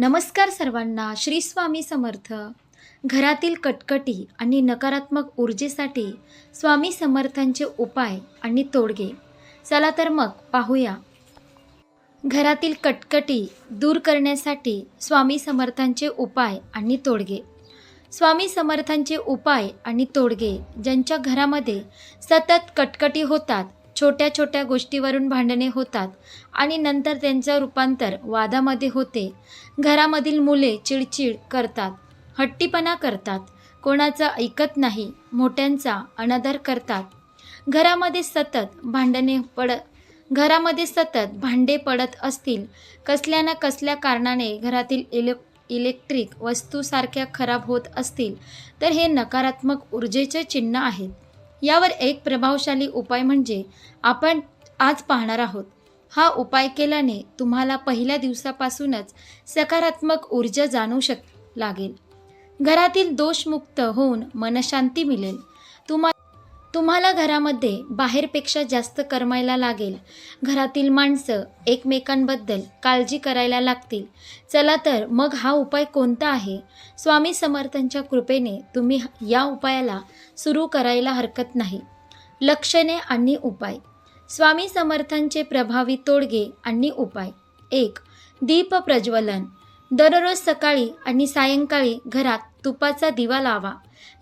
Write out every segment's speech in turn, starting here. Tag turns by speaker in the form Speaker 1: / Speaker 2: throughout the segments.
Speaker 1: नमस्कार सर्वांना श्री स्वामी समर्थ. घरातील कटकटी आणि नकारात्मक ऊर्जेसाठी स्वामी समर्थांचे उपाय आणि तोडगे. चला तर मग पाहूया. घरातील कटकटी दूर करण्यासाठी स्वामी समर्थांचे उपाय आणि तोडगे. स्वामी समर्थांचे उपाय आणि तोडगे ज्यांच्या घरामध्ये सतत कटकटी होतात छोट्या छोट्या गोष्टीवरून भांडणे होतात आणि नंतर त्यांचं रूपांतर वादामध्ये होते. घरामधील मुले चिडचिड करतात हट्टीपणा करतात कोणाचं ऐकत नाही मोठ्यांचा अनादर करतात. घरामध्ये सतत भांडणे पड घरामध्ये सतत भांडे पडत असतील कसल्या ना कसल्या कारणाने घरातील इलेक इलेक्ट्रिक वस्तूसारख्या खराब होत असतील तर हे नकारात्मक ऊर्जेचे चिन्ह आहेत. यावर एक प्रभावशाली उपाय म्हणजे आपण आज पाहणार आहोत. हा उपाय केल्याने तुम्हाला पहिल्या दिवसापासूनच सकारात्मक ऊर्जा जाणू शक लागेल. घरातील दोषमुक्त होऊन मनशांती मिळेल. तुम्हाला तुम्हाला घरामध्ये बाहेरपेक्षा जास्त करमायला लागेल. घरातील माणसं एकमेकांबद्दल काळजी करायला लागतील. चला तर मग हा उपाय कोणता आहे? स्वामी समर्थांच्या कृपेने तुम्ही या उपायाला सुरू करायला हरकत नाही. लक्षणे आणि उपाय. स्वामी समर्थांचे प्रभावी तोडगे आणि उपाय. एक दीप प्रज्वलन. दररोज सकाळी आणि सायंकाळी घरात तुपाचा दिवा लावा.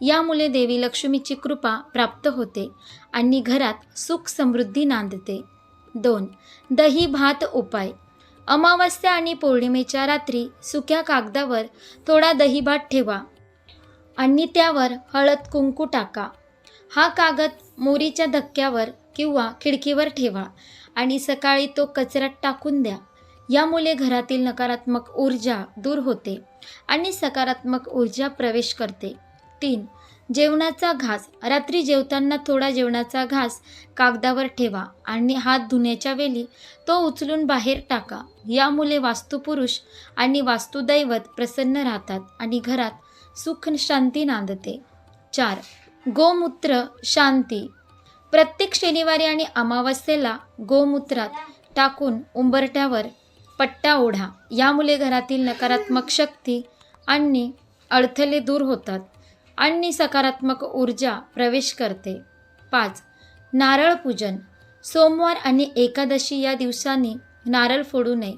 Speaker 1: यामुळे देवी लक्ष्मीची कृपा प्राप्त होते आणि घरात सुख समृद्धी नांदते. दोन दही भात उपाय. अमावस्या आणि पौर्णिमेच्या रात्री सुक्या कागदावर थोडा दही भात ठेवा आणि त्यावर हळद कुंकू टाका. हा कागद मोरीच्या धक्क्यावर किंवा खिडकीवर ठेवा आणि सकाळी तो कचऱ्यात टाकून द्या. यामुळे घरातील नकारात्मक ऊर्जा दूर होते आणि सकारात्मक ऊर्जा प्रवेश करते. तीन जेवणाचा घास. रात्री जेवताना थोडा जेवणाचा घास कागदावर ठेवा आणि हात धुण्याच्या वेळी तो उचलून बाहेर टाका. यामुळे वास्तुपुरुष आणि वास्तुदैवत प्रसन्न राहतात आणि घरात सुख शांती नांदते. चार गोमूत्र शांती. प्रत्येक शनिवारी आणि अमावस्येला गोमूत्रात टाकून उंबरट्यावर पट्टा ओढा. यामुळे घरातील नकारात्मक शक्ती आणि अडथळे दूर होतात आणि सकारात्मक ऊर्जा प्रवेश करते. पाच नारळ पूजन. सोमवार आणि एकादशी या दिवसांनी नारळ फोडू नये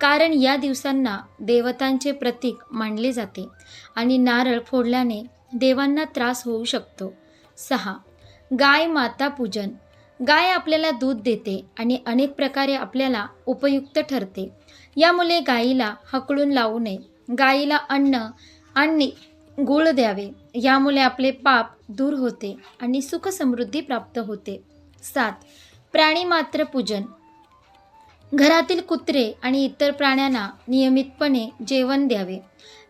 Speaker 1: कारण या दिवसांना देवतांचे प्रतीक मानले जाते आणि नारळ फोडल्याने देवांना त्रास होऊ शकतो. सहा गाय माता पूजन. गाय आपल्याला दूध देते आणि अनेक प्रकारे आपल्याला उपयुक्त ठरते. यामुळे गाईला हकळून लावू नये. गाईला अन्न आणि गुळ द्यावे. यामुळे आपले पाप दूर होते आणि सुख समृद्धी प्राप्त होते. सात. प्राणीमात्र पूजन. घरातील कुत्रे आणि इतर प्राण्यांना नियमितपणे जेवण द्यावे.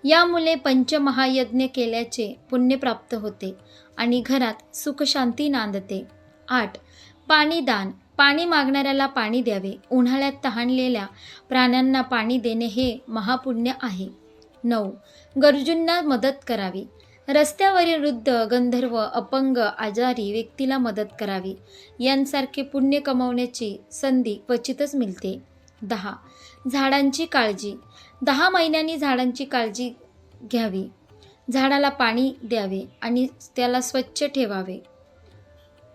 Speaker 1: यामुळे पंचमहायज्ञ केल्याचे पुण्य प्राप्त होते आणि घरात सुखशांती नांदते. आठ. पाणीदान पाणी मागणाऱ्याला पाणी द्यावे. उन्हाळ्यात तहानलेल्या प्राण्यांना पाणी देणे हे महापुण्य आहे. नऊ. गरजूंना मदत करावी. रस्त्यावरील वृद्ध गंधर्व अपंग आजारी व्यक्तीला मदत करावी. यांसारखे पुण्य कमवण्याची संधी क्वचितच मिळते. दहा. झाडांची काळजी. दहा महिन्यांनी झाडांची काळजी घ्यावी. झाडाला पाणी द्यावे आणि त्याला स्वच्छ ठेवावे.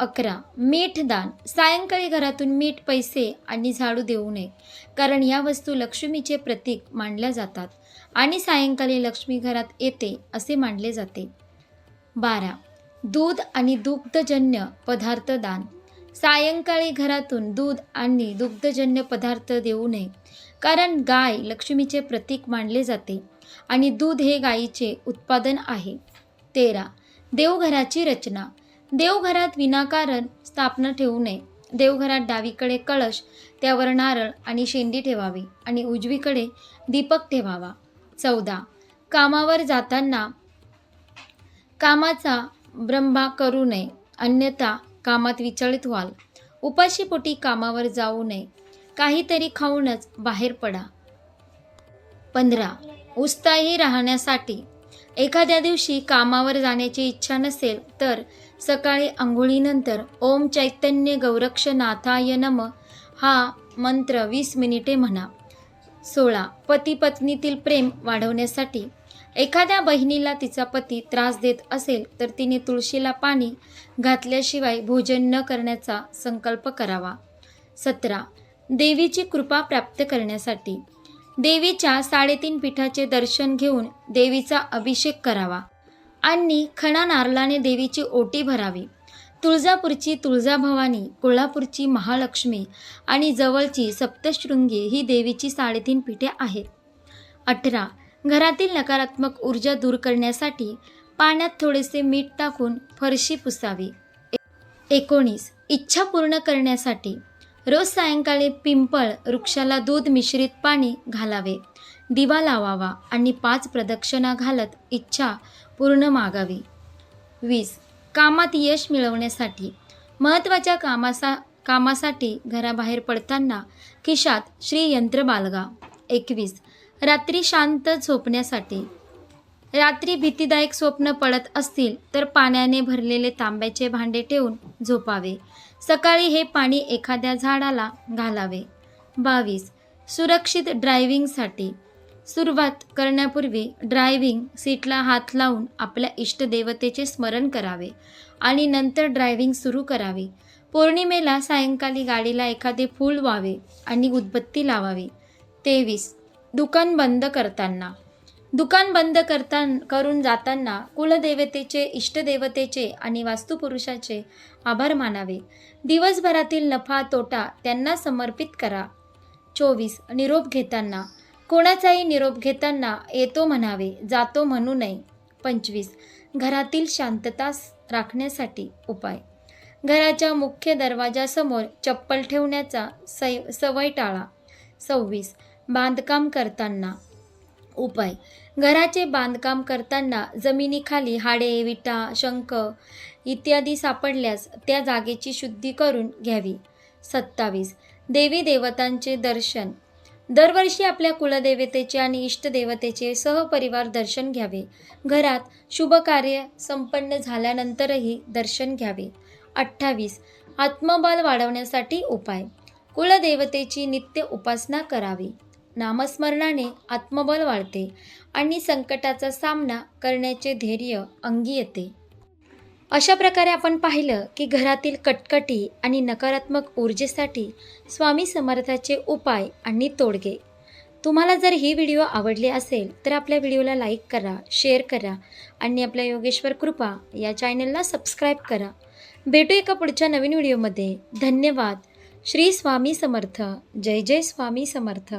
Speaker 1: अकरा. मीठ दान. सायंकाळी घरातून मीठ पैसे आणि झाडू देऊ नये. कारण या वस्तू लक्ष्मीचे प्रतीक मानल्या जातात आणि सायंकाळी लक्ष्मी घरात येते असे मानले जाते. बारा. दूध आणि दुग्धजन्य पदार्थ दान. सायंकाळी घरातून दूध आणि दुग्धजन्य पदार्थ देऊ नये. कारण गाय लक्ष्मीचे प्रतीक मानले जाते आणि दूध हे गायीचे उत्पादन आहे. तेरा. देवघराची रचना. देवघरात विनाकारण स्थापना ठेवू नये. देवघरात डावीकडे कळश त्यावर नारळ आणि शेंडी ठेवावी आणि उजवीकडे दीपक ठेवावा. चौदा. कामावर जाताना कामाचा ब्रह्मा करू नये. अन्यथा कामात विचलित व्हाल. उपाशीपोटी कामावर जाऊ नये. काहीतरी खाऊनच बाहेर पडा. पंधरा. उत्साही राहण्यासाठी एखाद्या दिवशी कामावर जाण्याची इच्छा नसेल तर सकाळी आंघोळीनंतर ओम चैतन्य गौरक्ष नाथाय नम हा मंत्र वीस मिनिटे म्हणा. सोळा. पती पत्नीतील प्रेम वाढवण्यासाठी. एखाद्या बहिणीला तिचा पती त्रास देत असेल तर तिने तुळशीला पाणी घातल्याशिवाय भोजन न करण्याचा संकल्प करावा. सतरा. देवीची कृपा प्राप्त करण्यासाठी. देवीच्या साडेतीन पीठाचे दर्शन घेऊन देवीचा अभिषेक करावा. आणि खणा नारळाने देवीची ओटी भरावी. तुळजापूरची तुळजाभवानी कोल्हापूरची महालक्ष्मी आणि जवळची सप्तशृंगी ही देवीची साडेतीन पीठे आहेत. अठरा. घरातील नकारात्मक ऊर्जा दूर करण्यासाठी पाण्यात थोडेसे मीठ टाकून फरशी पुसावी. एकोणीस. इच्छा पूर्ण करण्यासाठी रोज सायंकाळी पिंपळ वृक्षाला दूध मिश्रित पाणी घालावे. दिवा लावावा आणि पाच प्रदक्षिणा घालत इच्छा पूर्ण मागावी. वीस. कामात यश मिळवण्यासाठी. महत्त्वाच्या कामासा कामासाठी घराबाहेर पडताना खिशात श्री यंत्र एकवीस. रात्री शांत झोपण्यासाठी. रात्री भीतीदायक स्वप्न पडत असतील तर पाण्याने भरलेले तांब्याचे भांडे ठेवून झोपावे. सकाळी हे पाणी एखाद्या झाडाला घालावे. बावीस. सुरक्षित ड्रायव्हिंगसाठी सुरुवात करण्यापूर्वी ड्रायव्हिंग सीटला हात लावून आपल्या इष्टदेवतेचे स्मरण करावे आणि नंतर ड्रायव्हिंग सुरू करावे. पौर्णिमेला सायंकाळी गाडीला एखादे फूल व्हावे आणि उदबत्ती लावावी. तेवीस. दुकान बंद करताना. दुकान बंद करता करून जाताना कुलदेवतेचे इष्टदेवतेचे आणि वास्तुपुरुषाचे आभार मानावे. दिवसभरातील नफा तोटा त्यांना समर्पित करा. चोवीस. निरोप घेताना. कोणाचाही निरोप घेताना येतो म्हणावे जातो म्हणू नये. पंचवीस. घरातील शांतता राखण्यासाठी उपाय. घराच्या मुख्य दरवाजासमोर चप्पल ठेवण्याचा सै सवय टाळा. सव्वीस. बांधकाम करताना. उपाय. घराचे बांधकाम करताना जमिनीखाली हाडे विटा शंख इत्यादी सापडल्यास त्या जागेची शुद्धी करून घ्यावी. सत्तावीस. देवी देवतांचे दर्शन. दरवर्षी आपल्या कुलदेवतेचे आणि इष्टदेवतेचे सहपरिवार दर्शन घ्यावे. घरात शुभ कार्य संपन्न झाल्यानंतरही दर्शन घ्यावे. अठ्ठावीस. आत्मबल वाढवण्यासाठी उपाय. कुलदेवतेची नित्य उपासना करावी. नामस्मरणाने आत्मबल वाढते आणि संकटाचा सामना करण्याचे धैर्य अंगी येते. अशा प्रकारे आपण पाहिलं की घरातील कटकटी आणि नकारात्मक ऊर्जेसाठी स्वामी समर्थाचे उपाय आणि तोडगे. तुम्हाला जर ही व्हिडिओ आवडली असेल तर आपल्या व्हिडिओला लाईक करा शेअर करा आणि आपल्या योगेश्वर कृपा या चॅनलला सबस्क्राईब करा. भेटू एका पुढच्या नवीन व्हिडिओमध्ये. धन्यवाद. श्री स्वामी समर्थ. जय जय स्वामी समर्थ.